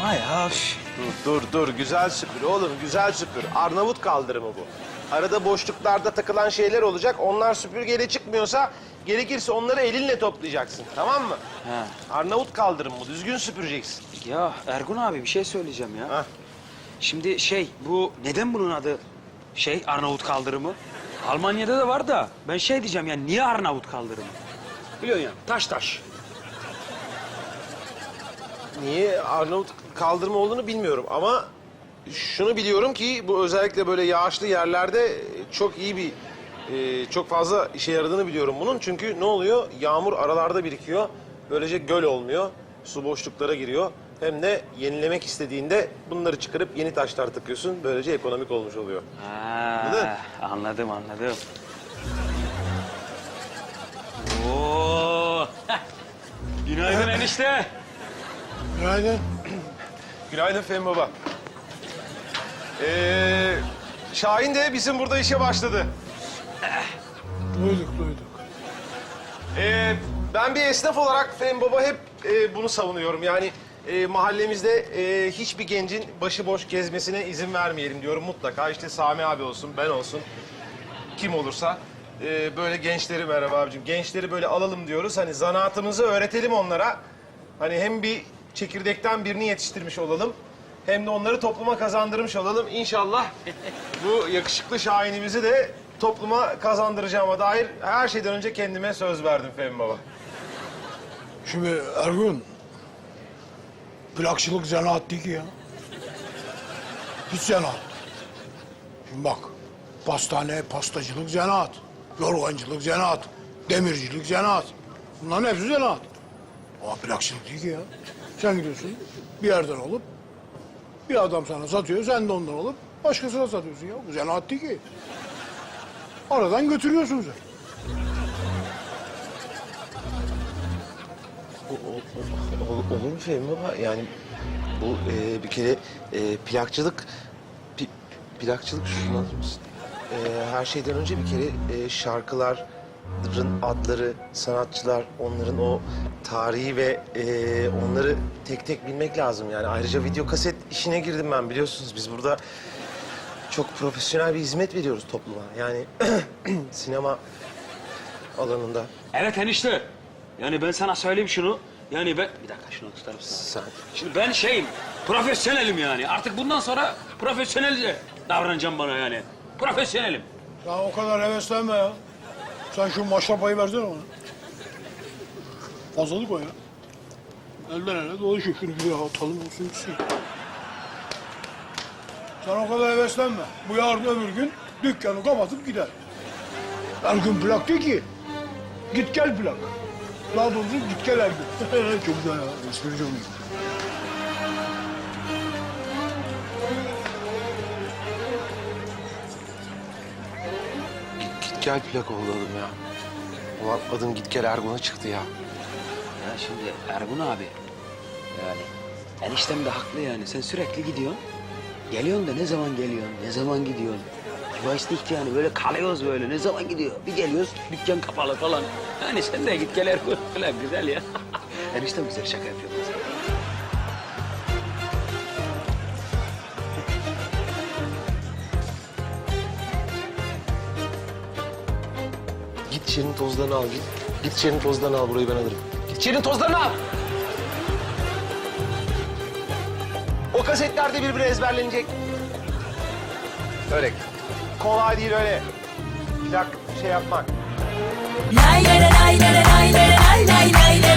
Ama ya. Dur dur dur güzel süpür oğlum güzel süpür. Arnavut kaldırımı bu. Arada boşluklarda takılan şeyler olacak. Onlar süpürgeyle çıkmıyorsa gerekirse onları elinle toplayacaksın. Tamam mı? Ha. Arnavut kaldırımı bu. Düzgün süpüreceksin. Ya Ergun abi bir şey söyleyeceğim ya. Hah. Şimdi şey bu neden bunun adı şey Arnavut kaldırımı? Almanya'da da var da ben şey diyeceğim ya niye Arnavut kaldırımı? Biliyorsun ya taş taş. Niye Arnavut kaldırma olduğunu bilmiyorum ama şunu biliyorum ki bu özellikle böyle yağışlı yerlerde çok iyi bir e, çok fazla işe yaradığını biliyorum bunun. Çünkü ne oluyor? Yağmur aralarda birikiyor. Böylece göl olmuyor. Su boşluklara giriyor. Hem de yenilemek istediğinde bunları çıkarıp yeni taşlar takıyorsun. Böylece ekonomik olmuş oluyor. Ha, anladım anladım. Oo. Günaydın enişte. Günaydın. Günaydın Fehmi Baba. Ee, Şahin de bizim burada işe başladı. Duyduk duyduk. Ee, ben bir esnaf olarak Fehmi Baba hep e, bunu savunuyorum. Yani e, mahallemizde e, hiçbir gencin başıboş gezmesine izin vermeyelim diyorum mutlaka. İşte Sami abi olsun, ben olsun, kim olursa. e, böyle gençleri merhaba abicim, gençleri böyle alalım diyoruz. Hani zanaatımızı öğretelim onlara. Hani hem bir çekirdekten birini yetiştirmiş olalım. Hem de onları topluma kazandırmış olalım. İnşallah bu yakışıklı şahinimizi de topluma kazandıracağıma dair her şeyden önce kendime söz verdim Fehmi Baba. Şimdi Ergun, plakçılık zanaat değil ki ya. Hiç zanaat. Şimdi bak, pastane, pastacılık zanaat. Yorgancılık zanaat. Demircilik zanaat. Bunların hepsi zanaat. Ama plakçılık değil ki ya. Sen gidiyorsun bir yerden alıp bir adam sana satıyor, sen de ondan alıp başkasına satıyorsun ya. Bu zanaat değil ki. Aradan götürüyorsun sen. Ol- olur mu Fehmi Baba? Yani bu e, bir kere e, plakçılık... pi- plakçılık mısın? E, her şeyden önce bir kere e, şarkıların adları, sanatçılar, onların o tarihi ve e, onları tek tek bilmek lazım. Yani ayrıca video kaset işine girdim ben biliyorsunuz. Biz burada çok profesyonel bir hizmet veriyoruz topluma. Yani sinema alanında. Evet enişte. Yani ben sana söyleyeyim şunu. Yani ben... Bir dakika şunu tutar mısın? Sen Şimdi ben şeyim, profesyonelim yani. Artık bundan sonra profesyonelce davranacağım bana yani. Profesyonelim. Sen o kadar heveslenme ya. Sen şu maşrapayı versene bana. Fazlalık o ya. Elden ele dolaşıyor. Şunu bir atalım olsun gitsin. Sen o kadar heveslenme. Bu yarın öbür gün dükkanı kapatıp gider. Her gün plak değil ki. Git gel plak. Daha doğrusu git gel her gün. Çok güzel ya. Esprici olayım. Git gel plak oldu adım ya. Ulan adım git gel Ergun'a çıktı ya. Ya şimdi Ergun abi, yani eniştem de haklı yani. Sen sürekli gidiyorsun. Geliyorsun da ne zaman geliyorsun, ne zaman gidiyorsun? Kivayistik yani böyle kalıyoruz böyle. Ne zaman gidiyor? Bir geliyoruz, dükkan kapalı falan. Yani sen de git gel Ergun falan güzel ya. eniştem güzel şaka yapıyor. İçerinin tozlarını al git. Git içerinin tozlarını al burayı ben alırım. Git içerinin tozlarını al. O kasetler de birbirine ezberlenecek. Öyle. Kolay değil öyle. Plak şey yapmak. Lay lay lay lay lay lay lay